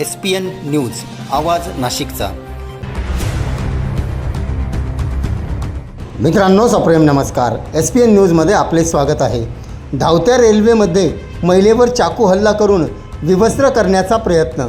S P N news आवाज नाशिकचा. मित्रांनो सप्रेम नमस्कार. एस पी एन न्यूजमध्ये आपले स्वागत आहे. धावत्या रेल्वेमध्ये महिलेवर चाकू हल्ला करून विवस्त्र करण्याचा प्रयत्न.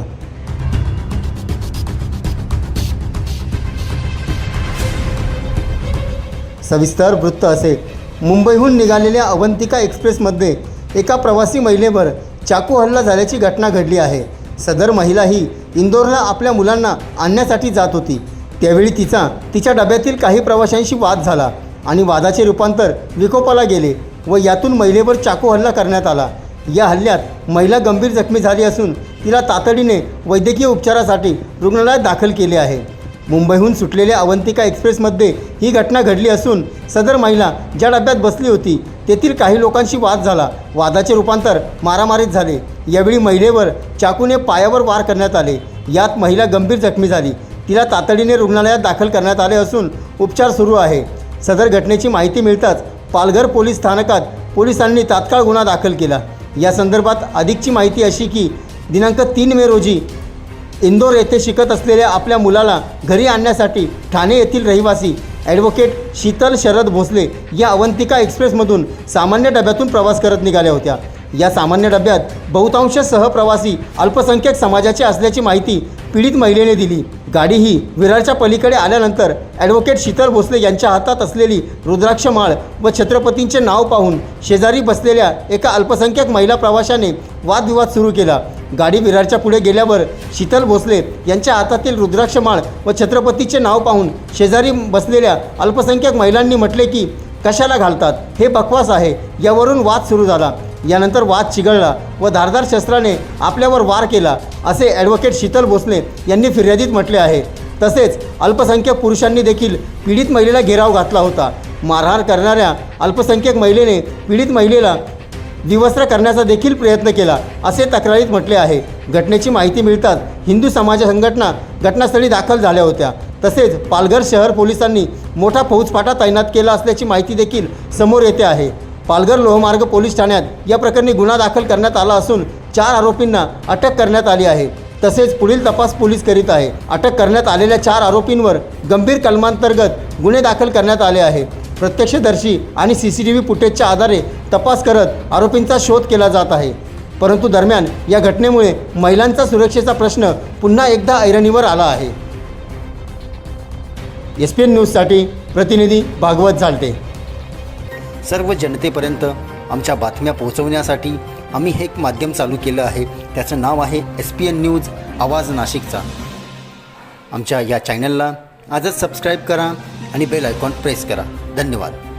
सविस्तर वृत्त असे. मुंबईहून निघालेल्या अवंतिका एक्सप्रेसमध्ये एका प्रवासी महिलेवर चाकू हल्ला झाल्याची घटना घडली आहे. सदर महिला ही इंदोरला आपल्या मुलांना आणण्यासाठी जात होती. त्यावेळी तिचा तिच्या डब्यातील काही प्रवाशांशी वाद झाला आणि वादाचे रूपांतर विकोपाला गेले व यातून महिलेवर चाकू हल्ला करण्यात आला. या हल्ल्यात महिला गंभीर जखमी झाली असून तिला तातडीने वैद्यकीय उपचारासाठी रुग्णालयात दाखल केले आहे. मुंबईहून सुटलेल्या अवंतिका एक्सप्रेसमध्ये ही घटना घडली असून सदर महिला ज्या डब्यात बसली होती तेथील काही लोकांशी वाद झाला. वादाचे रूपांतर मारामारीत झाले. यावेळी महिलेवर चाकूने पायावर वार करण्यात आले. यात महिला गंभीर जखमी झाली. तिला तातडीने रुग्णालयात दाखल करण्यात आले असून उपचार सुरू आहे. सदर घटनेची माहिती मिळताच पालघर पोलीस स्थानकात पोलिसांनी तात्काळ गुन्हा दाखल केला. या संदर्भात अधिकची माहिती अशी की दिनांक तीन मे रोजी इंदोर येथे शिकत असलेल्या आपल्या मुलाला घरी आणण्यासाठी ठाणे येथील रहिवासी ॲडव्होकेट शीतल शरद भोसले या अवंतिका एक्सप्रेसमधून सामान्य डब्यातून प्रवास करत निघाल्या होत्या. या सामान्य डब्यात बहुतांश सहप्रवासी अल्पसंख्याक समाजाचे असल्याची माहिती पीडित महिलेने दिली. गाडी ही विरारच्या पलीकडे आल्यानंतर ॲडव्होकेट शीतल भोसले यांच्या हातात असलेली रुद्राक्ष माळ व छत्रपतींचे नाव पाहून शेजारी बसलेल्या एका अल्पसंख्याक महिला प्रवाशाने वादविवाद सुरू केला. गाडी विरारच्या पुढे गेल्यावर शीतल भोसले यांच्या हातातील रुद्राक्ष माळ व छत्रपतीचे नाव पाहून शेजारी बसलेल्या अल्पसंख्याक महिलांनी म्हटले की कशाला घालतात? हे बकवास आहे. यावरून वाद सुरू झाला. यानंतर वाद चिघळला व धारदार शस्त्राने आपल्यावर वार केला असे ॲडव्होकेट शीतल भोसले यांनी फिर्यादीत म्हटले आहे. तसेच अल्पसंख्याक पुरुषांनी देखील पीडित महिलेला घेराव घातला होता. मारहाण करणाऱ्या अल्पसंख्याक महिलेने पीडित महिलेला विवस्त्र करण्याचा देखील प्रयत्न केला असे तक्रारीत म्हटले आहे. घटनेची माहिती मिळताच हिंदू समाज संघटना घटनास्थळी दाखल झाल्या होत्या. तसेच पालघर शहर पोलिसांनी मोठा फौजफाटा तैनात केला असल्याची माहिती देखील समोर येते आहे. पालघर लोहमार्ग पोलीस ठाण्यात या प्रकरणी गुन्हा दाखल करण्यात आला असून चार आरोपींना अटक करण्यात आली आहे. तसेच पुढील तपास पोलीस करीत आहे. अटक करण्यात आलेल्या चार आरोपींवर गंभीर कलमांतर्गत गुन्हे दाखल करण्यात आले आहे. प्रत्यक्षदर्शी आणि सी सी टी व्ही फुटेजच्या आधारे तपास करत आरोपींचा शोध केला जात आहे. परंतु दरम्यान या घटनेमुळे महिलांचा सुरक्षेचा प्रश्न पुन्हा एकदा ऐरणीवर आला आहे. एस पी एन न्यूजसाठी प्रतिनिधी भागवत झालते. सर्व जनतेपर्यंत आमच्या बातम्या पोहोचवण्यासाठी आम्ही हे एक माध्यम चालू केलं आहे. त्याचं नाव आहे एस पी एन न्यूज आवाज नाशिकचा. आमच्या या चॅनलला आजच सबस्क्राईब करा आणि बेल आयकॉन प्रेस करा. धन्यवाद.